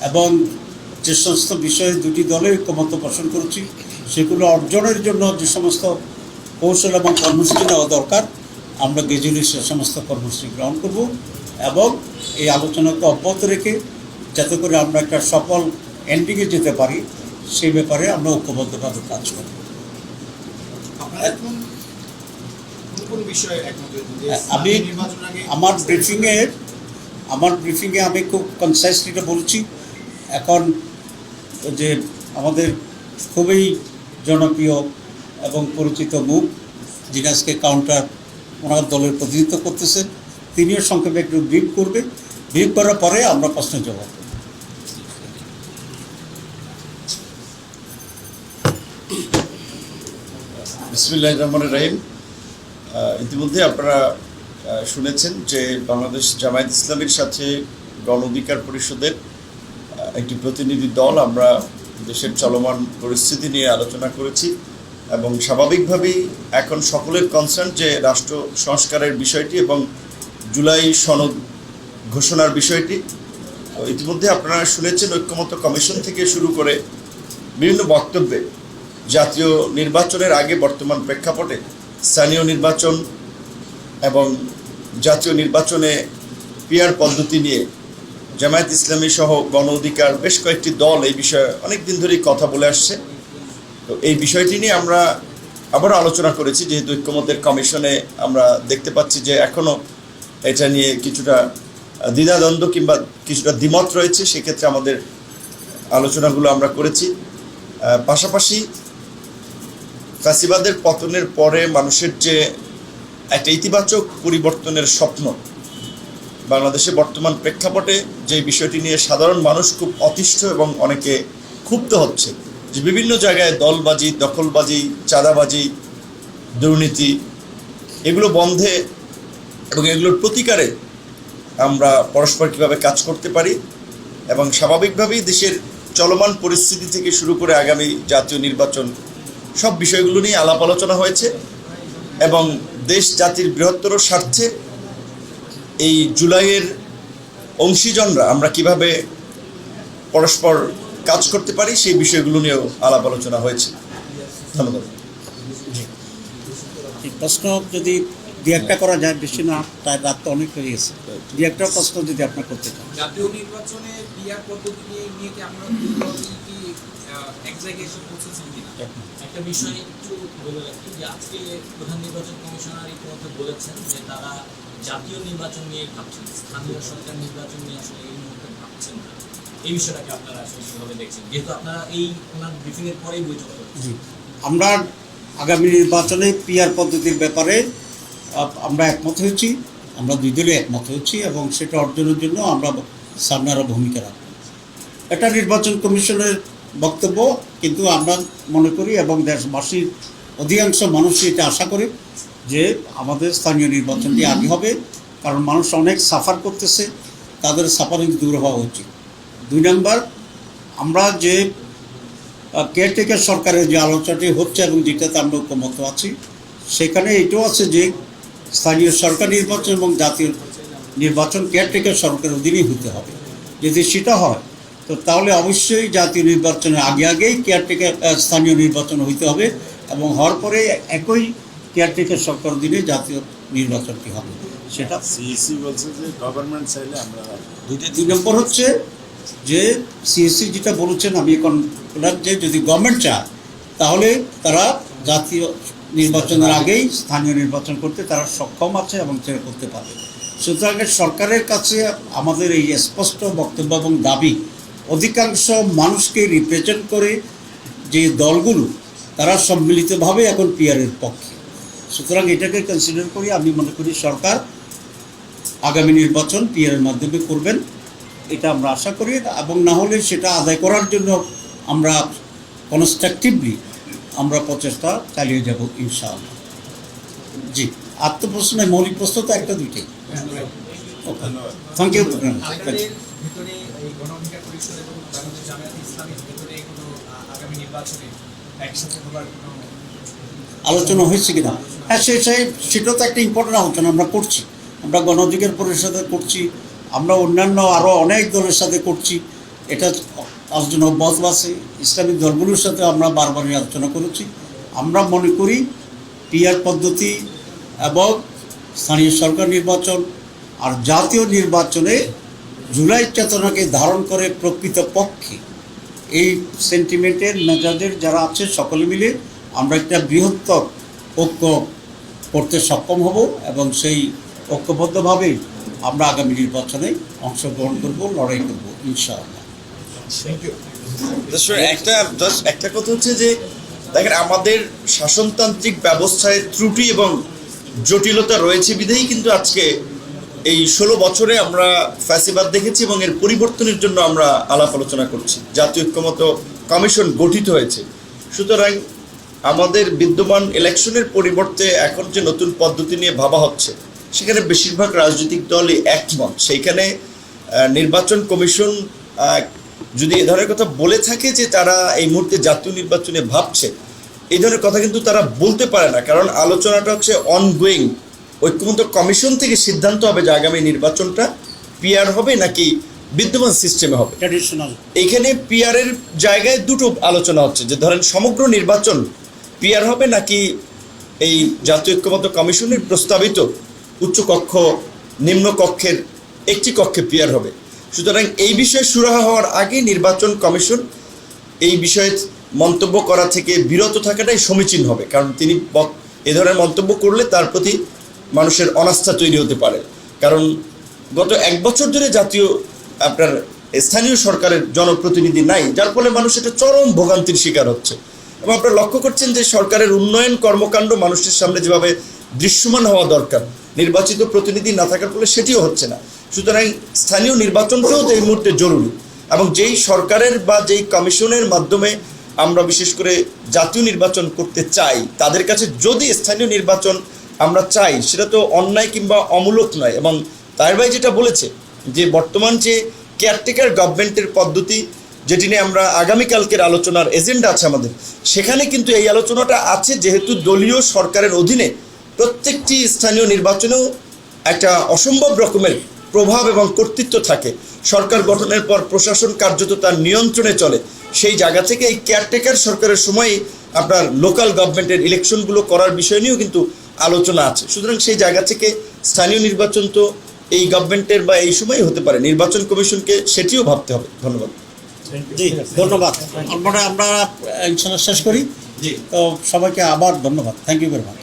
এবং যে সমস্ত বিষয়ে দুটি দলে ঐক্যমত্য পোষণ করছি সেগুলো অর্জনের জন্য যে সমস্ত কৌশল এবং কর্মসূচি নেওয়া দরকার আমরা গেজুলি সে সমস্ত কর্মসূচি গ্রহণ করব এবং এই আলোচনাকে অব্যাহত রেখে যাতে করে আমরা একটা সফল এন্ডিংয়ে যেতে পারি সেই ব্যাপারে আমরা ঐক্যবদ্ধভাবে কাজ করব। আপনারা এখন কোন কোন বিষয়ে একমত হয়েছেন? যে আমি আমার ব্রিফিংয়ে আমার ব্রিফিংয়ে আমি খুব কনসাইসলি এটা বলছি। এখন যে আমাদের খুবই জনপ্রিয় এবং পরিচিত মুখ, যিনি আজকে কাউন্টার ওনার দলের প্রতিনিধিত্ব করতেছেন, তিনিও সংক্ষেপে একটু ব্রিফ করবে ব্রিফ করার পরে আমরা প্রশ্নের জবাব। বিসমিল্লাহ রহমান রহিম ইতিমধ্যে আপনারা শুনেছেন যে বাংলাদেশ জামায়াত ইসলামীর সাথে গণ অধিকার পরিষদের একটি প্রতিনিধি দল আমরা দেশের চলমান পরিস্থিতি নিয়ে আলোচনা করেছি এবং স্বাভাবিকভাবেই এখন সকলের কনসার্ন যে রাষ্ট্র সংস্কারের বিষয়টি এবং জুলাই সনদ ঘোষণার বিষয়টি। ইতিমধ্যে আপনারা শুনেছেন ঐক্যমত্য কমিশন থেকে শুরু করে বিভিন্ন বক্তব্যে জাতীয় নির্বাচনের আগে বর্তমান প্রেক্ষাপটে স্থানীয় নির্বাচন এবং জাতীয় নির্বাচনে পিয়ার পদ্ধতি নিয়ে জামায়াত ইসলামী সহ গণ অধিকার বেশ কয়েকটি দল এই বিষয়ে অনেক দিন ধরেই কথা বলে আসছে। তো এই বিষয়টি নিয়ে আমরা আবারও আলোচনা করেছি, যেহেতু ঐক্যমতের কমিশনে আমরা দেখতে পাচ্ছি যে এখনও এটা নিয়ে কিছুটা দ্বিধাদ্বন্দ্ব কিংবা কিছুটা দ্বিমত রয়েছে, সেক্ষেত্রে আমাদের আলোচনাগুলো আমরা করেছি। পাশাপাশি ফ্যাসিবাদের পতনের পরে মানুষের যে একটা ইতিবাচক পরিবর্তনের স্বপ্ন বাংলাদেশে বর্তমান প্রেক্ষাপটে যে বিষয়টি নিয়ে সাধারণ মানুষ খুব অতিষ্ঠ এবং অনেকে ক্ষুব্ধ হচ্ছে, যে বিভিন্ন জায়গায় দলবাজি, দখলবাজি, চাঁদাবাজি, দুর্নীতি, এগুলো বন্ধে এবং এগুলোর প্রতিকারে আমরা পরস্পর কীভাবে কাজ করতে পারি এবং স্বাভাবিকভাবেই দেশের চলমান পরিস্থিতি থেকে শুরু করে আগামী জাতীয় নির্বাচন, সব বিষয়গুলো নিয়ে আলাপ আলোচনা হয়েছে এবং দেশ জাতির বৃহত্তর স্বার্থে এই জুলাইয়ের অংশীজনরা আমরা কীভাবে পরস্পর কাজ করতে পারি সেই বিষয়গুলো নিয়েও আলাপ আলোচনা হয়েছে। ধন্যবাদ। প্রশ্ন যদি দু একটা করা যায় বেশি না তাই রাত তো অনেক হয়ে গেছে। দু একটা প্রশ্ন যদি আপনার করতে চান। জাতীয় নির্বাচনে বিয়ার পদ্ধতি নিয়ে নিয়ে কি এক জায়গায় এসে পৌঁছেছেন কিনা? একটা বিষয় একটু বলে রাখি যে আজকে প্রধান নির্বাচন কমিশনার ইতিমধ্যে বলেছেন যে তারা জাতীয় নির্বাচন নিয়ে ভাবছেন, স্থানীয় সরকার নির্বাচন নিয়ে আসলে এই মুহূর্তে ভাবছেন না? এই বিষয়টাকে আপনারা আসলে কীভাবে দেখছেন? যেহেতু আপনারা এই ওনার ব্রিফিং এর পরেই বৈঠক জি। আমরা আগামী নির্বাচনে পিআর পদ্ধতির ব্যাপারে আমরা একমত হয়েছি। আমরা দুই দলে একমত হয়েছি এবং সেটা অর্জনের জন্য আমরা সামনে আরও ভূমিকা রাখব। এটা নির্বাচন কমিশনের বক্তব্য, কিন্তু আমরা মনে করি এবং দেশবাসীর অধিকাংশ মানুষই এটা আশা করে। যে আমাদের স্থানীয় নির্বাচনটি আগে হবে কারণ মানুষ অনেক সাফার করতেছে তাদের সাফারিং দূর হওয়া উচিত। দুই নম্বর আমরা যে কেয়ারটেকার সরকারের যে আলোচনাটি হচ্ছে এবং যেটাতে আমরা ঐক্যমত আছি সেখানে এটাও আছে যে স্থানীয় সরকার নির্বাচন এবং জাতীয় নির্বাচন কেয়ারটেকার সরকারের অধীনেই হতে হবে। যদি সেটা হয় তো তাহলে অবশ্যই জাতীয় নির্বাচনের আগে আগেই কেয়ারটেকার স্থানীয় নির্বাচন হইতে হবে এবং হওয়ার পরে একই কেয়ারটেকার সরকার অধীনে জাতীয় নির্বাচনটি হবে। সেটা সিইসি বলছে যে গভর্নমেন্ট চাইলে আমরা দুইটা দুই নম্বর হচ্ছে যে সিএসসি যেটা বলেছেন আমি এখন বললাম যে যদি গভর্নমেন্ট চায় তাহলে তারা জাতীয় নির্বাচনের আগেই স্থানীয় নির্বাচন করতে তারা সক্ষম আছে এবং সেটা করতে পারে সুতরাং সরকারের কাছে আমাদের এই স্পষ্ট বক্তব্য এবং দাবি অধিকাংশ মানুষকে রিপ্রেজেন্ট করে যে দলগুলো তারা সম্মিলিতভাবে এখন পিয়ারের পক্ষে। সুতরাং এটাকে কনসিডার করি, আমি মনে করি সরকার আগামী নির্বাচন পিয়ারের মাধ্যমে করবেন, এটা আমরা আশা করি, এবং না হলে সেটা আদায় করার জন্য আমরা কনস্ট্রাকটিভলি আমরা প্রচেষ্টা চালিয়ে যাব, ইনশাআল্লাহ। জি, আত্মপ্রশ্নে মৌলিক প্রশ্ন তো একটা দুইটাই। থ্যাংক ইউ একসাথে আলোচনা হয়েছে কিনা? হ্যাঁ সে সে সেটাও তো একটা ইম্পর্টেন্ট আলোচনা আমরা করছি। আমরা গণ অধিকার পরিষদে করছি, আমরা অন্যান্য আরও অনেক দলের সাথে করছি। এটা আলোচনা অব্যাহত আছে, ইসলামিক দলগুলোর সাথে আমরা বারবারই আলোচনা করেছি। আমরা মনে করি পিআর পদ্ধতি এবং স্থানীয় সরকার নির্বাচন আর জাতীয় নির্বাচনে জুলাই চেতনাকে ধারণ করে প্রকৃত পক্ষে এই সেন্টিমেন্টের মেজাজের যারা আছে সকলে মিলে আমরা একটা বৃহত্তর ঐক্য করতে সক্ষম হব এবং সেই ঐক্যবদ্ধভাবে আমরা আগামী নির্বাচনে অংশগ্রহণ করব, লড়াই করব, ইনশাআল্লাহ। একটা একটা কথা হচ্ছে যে, দেখেন, আমাদের শাসনতান্ত্রিক ব্যবস্থায় ত্রুটি এবং জটিলতা রয়েছে বিধেই কিন্তু আজকে এই ষোলো বছরে আমরা ফ্যাসিবাদ দেখেছি এবং এর পরিবর্তনের জন্য আমরা আলাপ আলোচনা করছি। জাতীয় ঐক্যমত কমিশন গঠিত হয়েছে। সুতরাং আমাদের বিদ্যমান ইলেকশনের পরিবর্তে এখন যে নতুন পদ্ধতি নিয়ে ভাবা হচ্ছে সেখানে বেশিরভাগ রাজনৈতিক দলই একমত। সেইখানে নির্বাচন কমিশন যদি এ ধরনের কথা বলে থাকে যে তারা এই মুহূর্তে জাতীয় নির্বাচনে ভাবছে এই ধরনের কথা কিন্তু তারা বলতে পারে না। কারণ আলোচনাটা হচ্ছে অনগোয়িং ঐক্যমত্য কমিশন থেকে সিদ্ধান্ত হবে যে আগামী নির্বাচনটা পিআর হবে নাকি বিদ্যমান সিস্টেমে হবে। ট্র্যাডিশনাল এখানে পিআরের জায়গায় দুটো আলোচনা হচ্ছে যে ধরেন সমগ্র নির্বাচন পিআর হবে নাকি এই জাতীয় ঐক্যমত্য কমিশনের প্রস্তাবিত উচ্চ কক্ষ নিম্ন কক্ষের একটি কক্ষে পিআর হবে? সুতরাং এই বিষয়ে সুরাহা হওয়ার আগে নির্বাচন কমিশন এই বিষয়ে মন্তব্য করা থেকে বিরত থাকাটাই সমীচীন হবে। কারণ তিনি এ ধরনের মন্তব্য করলে তার প্রতি মানুষের অনাস্থা তৈরি হতে পারে। কারণ গত এক বছর ধরে জাতীয় আপনার স্থানীয় সরকারের জনপ্রতিনিধি নাই, যার ফলে মানুষ এটা চরম ভোগান্তির শিকার হচ্ছে। এবং আপনারা লক্ষ্য করছেন যে সরকারের উন্নয়ন কর্মকাণ্ড মানুষের সামনে যেভাবে দৃশ্যমান হওয়া দরকার, নির্বাচিত প্রতিনিধি না থাকার ফলে সেটিও হচ্ছে না। সুতরাং স্থানীয় নির্বাচনটাও তো এই মুহূর্তে জরুরি এবং যেই সরকারের বা যেই কমিশনের মাধ্যমে আমরা বিশেষ করে জাতীয় নির্বাচন করতে চাই, তাদের কাছে যদি স্থানীয় নির্বাচন আমরা চাই, সেটা তো অন্যায় কিংবা অমূলক নয় এবং তার ভাই যেটা বলেছে যে বর্তমান যে কেয়ারটেকার গভর্নমেন্টের পদ্ধতি যেটি নিয়ে আমরা আগামীকালকের আলোচনার এজেন্ডা আছে আমাদের। সেখানে কিন্তু এই আলোচনাটা আছে, যেহেতু দলীয় সরকারের অধীনে প্রত্যেকটি স্থানীয় নির্বাচনেও একটা অসম্ভব রকমের প্রভাব এবং কর্তৃত্ব থাকে। সরকার গঠনের পর প্রশাসন কার্যত তার নিয়ন্ত্রণে চলে। সেই জায়গা থেকে এই কেয়ারটেকার সরকারের সময় আপনার লোকাল গভর্নমেন্টের ইলেকশনগুলো করার বিষয় নিয়েও কিন্তু আলোচনা আছে। সুতরাং সেই জায়গা থেকে স্থানীয় নির্বাচন তো এই গভর্নমেন্টের বা এই সময় হতে পারে। নির্বাচন কমিশনকে সেটিও ভাবতে হবে। ধন্যবাদ। জি ধন্যবাদ। আমরা আমরা ইনশাল্লাহ শেষ করি। জি। তো সবাইকে আবার ধন্যবাদ। Thank you very much